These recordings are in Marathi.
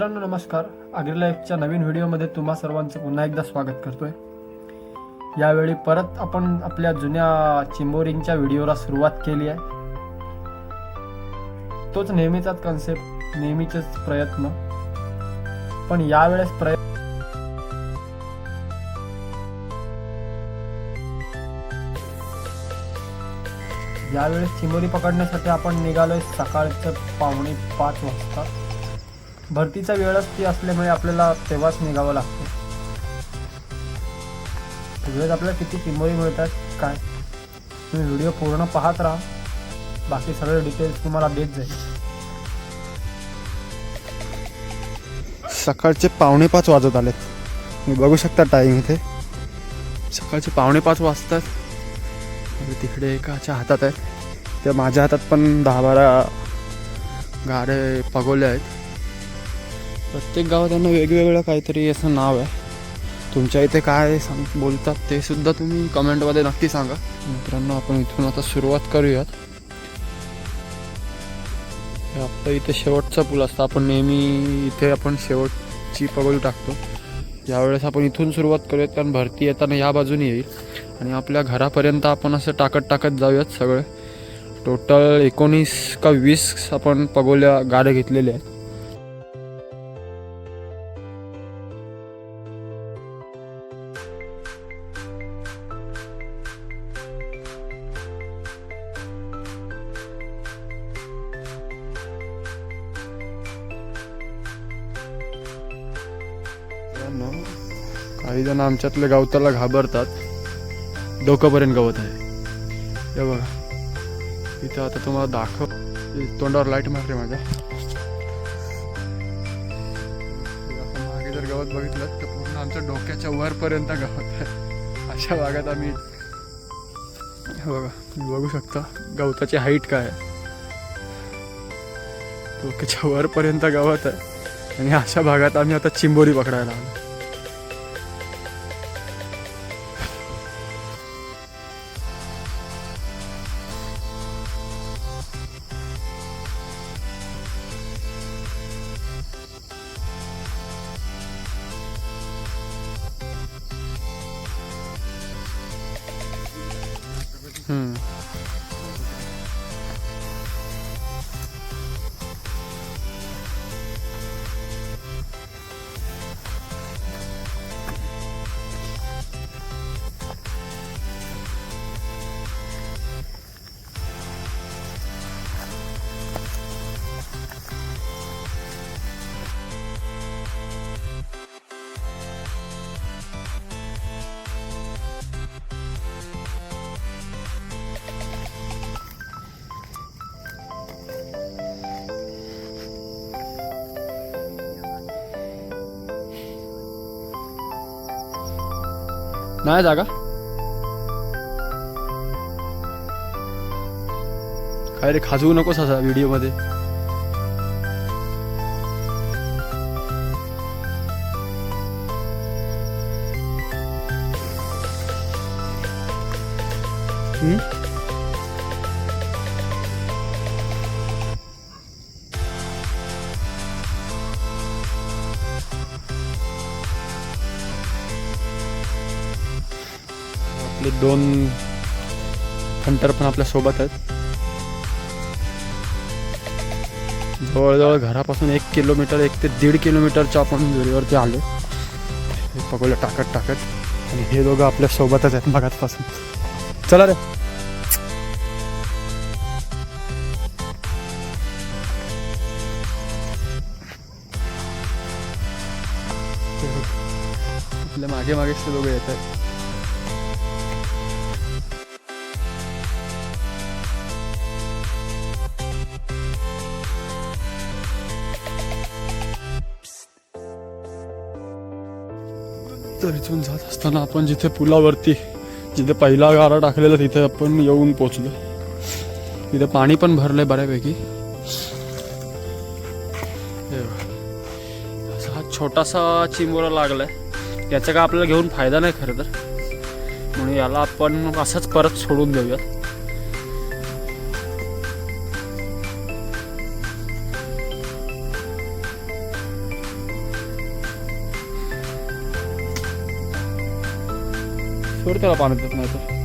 मित्रांनो नमस्कार. आग्री लाईफच्या नवीन व्हिडिओमध्ये तुम्हा सर्वांचं पुन्हा एकदा स्वागत करतोय. यावेळी परत आपण आपल्या जुन्या चिंबोरिंगच्या व्हिडिओला सुरुवात केली आहे. तोच नेहमीचाच कन्सेप्ट नेहमीचेच प्रयत्न. पण यावेळेस प्रयत्न यावेळेस चिंबोरी पकडण्यासाठी आपण निघालोय सकाळचं पावणे पाच वाजता. भरतीचा वेळच ती असल्यामुळे आपल्याला तेव्हाच निघावं लागतं. वेळेत आपल्याला किती किंमती मिळतात काय? तुम्ही व्हिडिओ पूर्ण पाहत राहा. बाकी सगळे डिटेल्स तुम्हाला देत जाईल. सकाळचे पावणे पाच वाजत आलेत. तुम्ही बघू शकता टाईम इथे. सकाळचे पावणे पाच वाजतात. तिकडे एकाच्या हातात आहेत त्या माझ्या हातात पण दहा बारा गाडे पगवल्या आहेत. प्रत्येक गावात त्यांना वेगवेगळं काहीतरी असं नाव आहे. तुमच्या इथे काय सांग बोलतात ते सुद्धा तुम्ही कमेंटमध्ये नक्की सांगा. मित्रांनो आपण इथून आता सुरुवात करूयात. आपलं इथे शेवटचा पूल असतो. आपण नेहमी इथे आपण शेवटची पगोली टाकतो. यावेळेस आपण इथून सुरुवात करूयात कारण भरती येताना या बाजूने येईल. आणि आपल्या घरापर्यंत आपण असं टाकत टाकत जाऊयात सगळे. टोटल एकोणीस का वीस आपण पगोल्या गाड्या घेतलेल्या आहेत. मित्रांनो, काही जण आमच्यातल्या गवताला घाबरतात. डोकंपर्यंत गवत आहे. हे बघा. इथं आता तुम्हाला दाखव तोंडावर लाइट मारते माझ्या. असं मागे जर गवत बघितलं तर पूर्ण आमच्या डोक्याच्या वरपर्यंत गवत आहे. अशा भागात आम्ही बघा तुम्ही बघू शकता गवताची हाईट काय आहे. डोक्याच्या वरपर्यंत गवत आहे. आणि अशा भागात आम्ही आता चिंबोरी पकडायला आलो हम्म. नाही जागा काय रे खाजवू नकोस असा व्हिडिओमध्ये हम्म? आपले दोन हंटर पण आपल्यासोबत आहेत. जवळजवळ घरापासून एक किलोमीटर एक ते दीड किलोमीटरच्या आपण दुरीवरती आलो. हे टाकत टाकत आणि हे दोघं आपल्या सोबतच आहेत मगातपासून. चला रे. आपल्या मागे मागेच ते दोघं येत आहेत तर इथून जात असताना आपण जिथे पुलावरती जिथे पहिला गारा टाकलेला तिथे आपण येऊन पोचलो. तिथे पाणी पण भरलंय बऱ्यापैकी. असा हा छोटासा चिंबोरा लागलाय. याचा का आपल्याला घेऊन फायदा नाही खरं तर. म्हणून याला आपण असंच परत सोडून देऊयात. Dur telefonu tutmayı.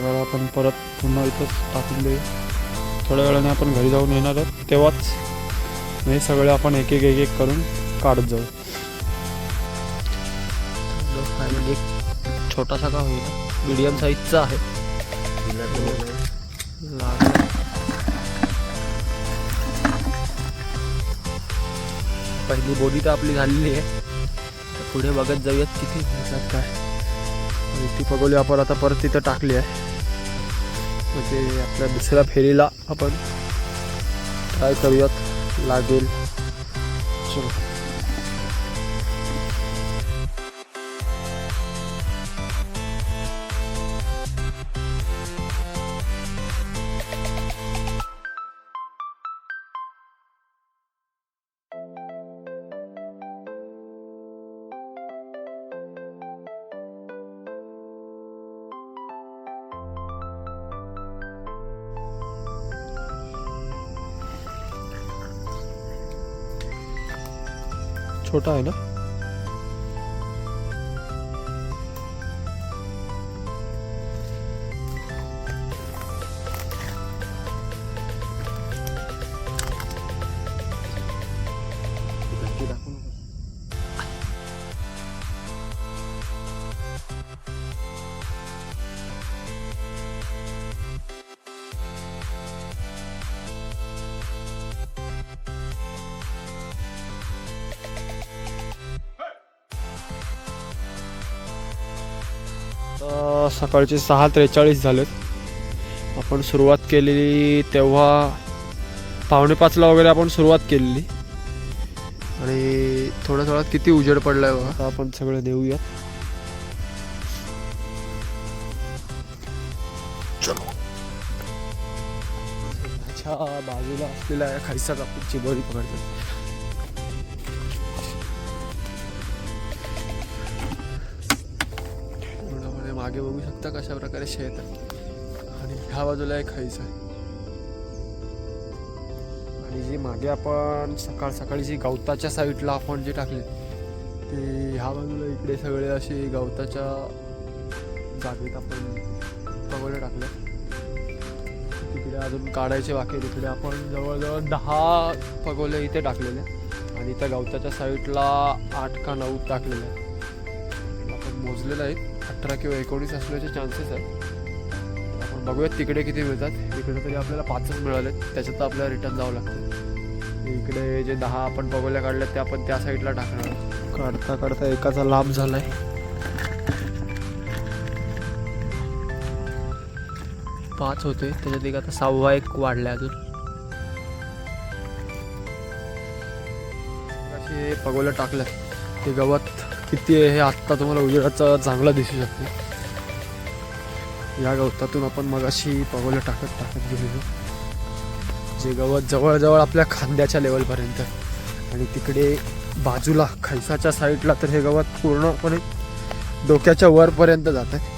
गाळा आपण परत पुन्हा इथंच टाकून देऊ. थोड्या वेळाने आपण घरी जाऊन येणार आहोत. तेव्हाच हे सगळे आपण एक एक एक एक करून काढत जाऊ. फायनली एक छोटासा का होईल मीडियम साईजचा आहे. पहिली बॉडी तर आपली झालेली आहे. पुढे बघत जाऊयात किती काय. ती पगोली आपण आता परत तिथं टाकली आहे. म्हणजे आपल्या दुसऱ्या फेरीला आपण काय करूयात? लागेल. चलो. छोटा आहे ना सकाळचे सहा त्रेचाळीस झालेत. आपण सुरुवात केलेली तेव्हा पावणेपाचला वगैरे आपण सुरुवात केलेली. आणि थोड्या थोड्यात किती उजेड पडलाय बघा. आपण सगळं देऊया चलो. बाजूला असलेला खायचा आपण चिबोरी पकडतो मागे बघू शकता कशा प्रकारे शेत आहे. आणि ह्या बाजूला एक खाईच आहे. आणि जी मागे आपण सकाळ सकाळी जी गवताच्या साईडला आपण जे टाकले ते ह्या बाजूला इकडे सगळे असे गवताच्या जागेत आपण पगोले टाकले. तिकडे अजून काढायचे बाकी तिकडे आपण जवळजवळ दहा पगोले इथे टाकलेले. आणि त्या गवताच्या साईडला आठ का नऊ टाकलेले. आहेत. आपण मोजलेलं आहे. अठरा किंवा एकोणीस असण्याचे चान्सेस आहेत. आपण बघूयात तिकडे किती मिळतात. इकडे तरी आपल्याला पाचच मिळाले त्याच्यात आपल्याला रिटर्न जावं लागतं. इकडे जे दहा आपण बघूया काढले ते आपण त्या साईडला टाकणार. काढता काढता एकाचा लाभ झालाय. पाच होते. त्याच्यात एक आता सहावा एक वाढलाय अजून. असे पगोल्या टाकल्या ते गवत किती आहे हे आत्ता तुम्हाला उजेडाचा चांगला दिसू शकते. या गवतातून आपण मग अशी पगोल्या टाकत टाकत गेलेलो. जे गवत जवळजवळ आपल्या खांद्याच्या लेवलपर्यंत. आहे. आणि तिकडे बाजूला खैसाच्या साईडला तर हे गवत पूर्णपणे डोक्याच्या वरपर्यंत जात आहे.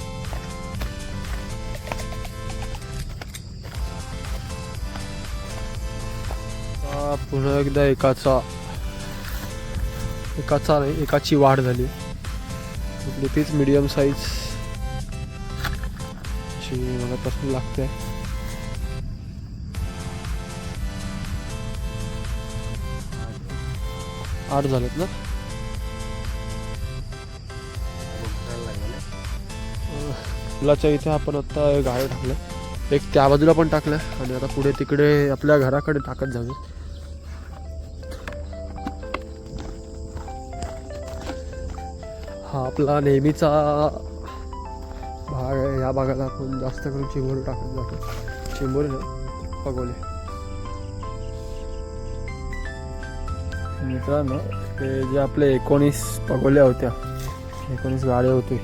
पुन्हा एकदा एकाचा एकाचा एकाची वाढ झाली. आपली तीच मिडियम साईज अशी मनापासून लागते. आठ झालेत ना? पुलाच्या इथे आपण आता गाडी टाकलं. एक त्या बाजूला पण टाकलं आणि आता पुढे तिकडे आपल्या घराकडे टाकत जाऊ हा आपला नेहमीचा. भाग आहे या भागाला आपण जास्त करून चिंबोरी टाकत जातो. चिंबोरी ना पगोले. मित्रांनो ते जे आपले एकोणीस पगोल्या होत्या एकोणीस गाड्या होते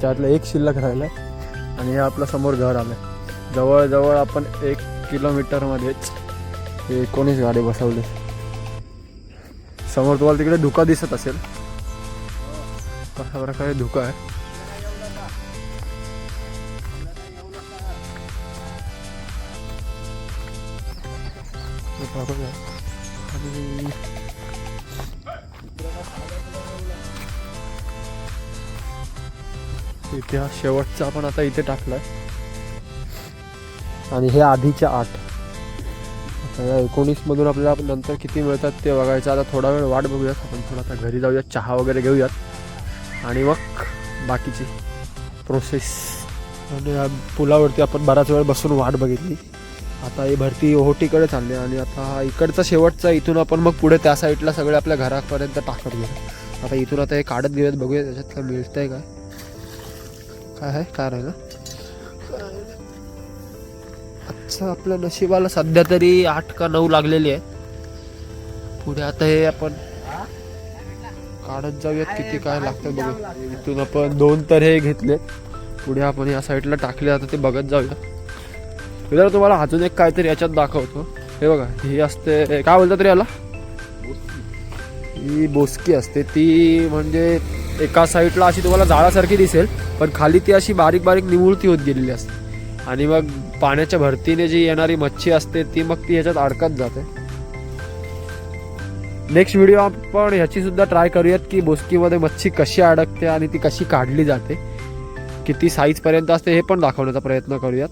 त्यातलं एक शिल्लक राहिलं आणि हे आपलं समोर घर आलं. जवळजवळ आपण एक किलोमीटरमध्येच हे एकोणीस गाडी बसवली. समोर तुम्हाला तिकडे धुका दिसत असेल. कशा प्रकारे धुका आहे. आणि इथे हा शेवटचा आपण आता इथे टाकलाय. आणि हे आधीच्या आठ. आता या एकोणीस मधून आपल्याला नंतर किती मिळतात ते बघायचं. आता थोडा वेळ वाट बघूयात. आपण थोडा आता घरी जाऊयात चहा वगैरे घेऊयात. आणि मग बाकीची प्रोसेस आणि पुलावरती आपण बराच वेळ बसून वाट बघितली. आता ही भरती ओहोटीकडे चालली आणि आता इकडचा शेवटचा इथून आपण मग पुढे त्या साईडला सगळे आपल्या घरापर्यंत टाकत गेलो आता इथून आता हे काढत घेऊयात बघूया त्याच्यात काय मिळतंय काय. काय आहे? काय राहिलं? अच्छा आपल्या नशिबाला सध्या तरी आठ का नऊ लागलेली आहे. पुढे आता हे आपण काढत जाऊयात किती काय लागतं बघू इथून आपण दोन तर हे घेतले. पुढे आपण या साईडला टाकले आता ते बघत जाऊया. तर तुम्हाला अजून एक काहीतरी याच्यात दाखवतो. हे बघा ही असते काय बोलतात रे याला? ही बोसकी असते. ती म्हणजे एका साईडला अशी तुम्हाला जाळासारखी दिसेल पण खाली ती अशी बारीक बारीक निमुळती होत गेलेली असते. आणि मग पाण्याच्या भरतीने जी येणारी मच्छी असते ती मग ती ह्याच्यात अडकत जाते. नेक्स्ट व्हिडिओ आपण ह्याची सुद्धा ट्राय करूयात की बोस्कीमध्ये मच्छी कशी अडकते आणि ती कशी काढली जाते. किती साईजपर्यंत असते हे पण दाखवण्याचा प्रयत्न करूयात.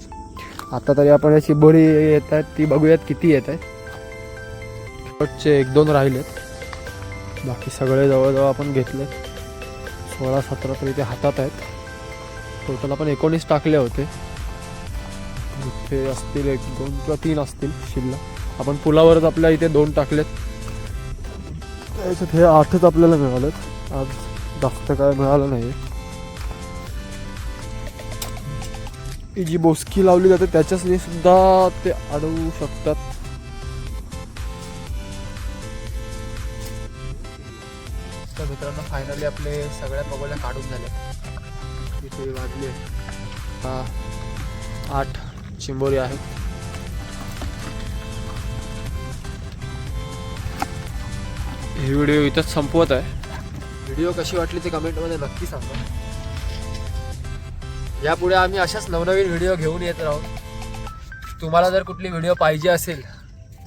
आता तरी आपण या शिबोरी येत आहेत ती बघूयात किती येत आहे शेवटचे एक दोन राहिलेत. बाकी सगळे जवळजवळ आपण घेतले सोळा सतरा तरी ते हातात आहेत. टोटल आपण एकोणीस टाकले होते. इथे असतील एक दोन किंवा तीन असतील शिल्लक. आपण पुलावरच आपल्या इथे दोन टाकलेत. त्याच्यात हे आठच आपल्याला मिळालं आज जास्त काय मिळालं नाही. ही जी बोसकी लावली जाते त्याच्यासनी सुद्धा ते अडवू शकतात. तर मित्रांनो फायनली आपले सगळ्या पगोल्या काढून झाल्या इथे वाजले हा आठ चिंबोरी आहेत. ही व्हिडिओ इथंच संपवत आहे. व्हिडिओ कशी वाटली ते कमेंटमध्ये नक्की सांगा. यापुढे आम्ही अशाच नवनवीन व्हिडिओ घेऊन येत राहू. तुम्हाला जर कुठली व्हिडिओ पाहिजे असेल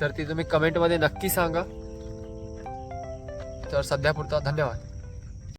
तर ती तुम्ही कमेंटमध्ये नक्की सांगा. तर सध्यापुरता धन्यवाद.